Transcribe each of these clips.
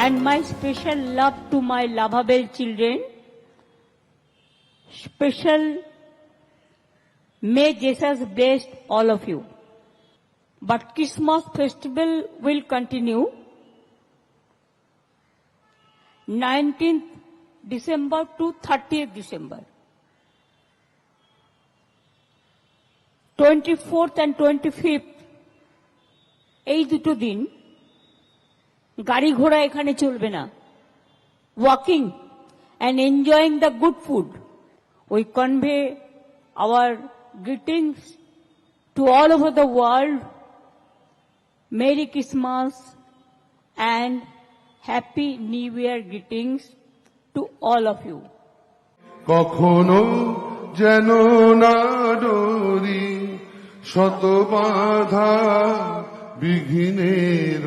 and my special love to my lovable children. Special may Jesus bless all of you. But Christmas festival will continue 19th December to 30th December. 24th and 25th এই দুটো দিন গাড়ি ঘোড়া এখানে চলবে না। Walking and enjoying the good food we convey our greetings to all over the world merry Christmas and happy new year greetings to all of you কখনো যেন না শত বাধা বিঘ্নের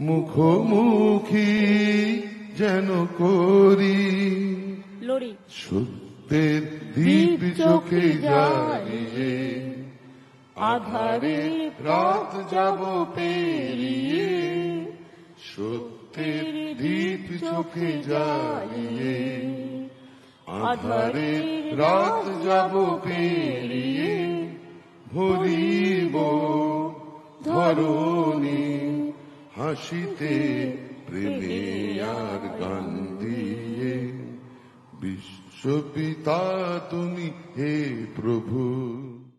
মুখোমুখি যেন করি। সত্যের দীপ চোখে জ্বালিয়ে আধারে রাত যাব পেরিয়ে। সত্যের দীপ চোখে জ্বালিয়ে আধারে রাত যাব পেরিয়ে। ভরিব ধরণী হাসিতে প্রেমে আর গান দিয়ে বিশ্বপিতা তুমি হে প্রভু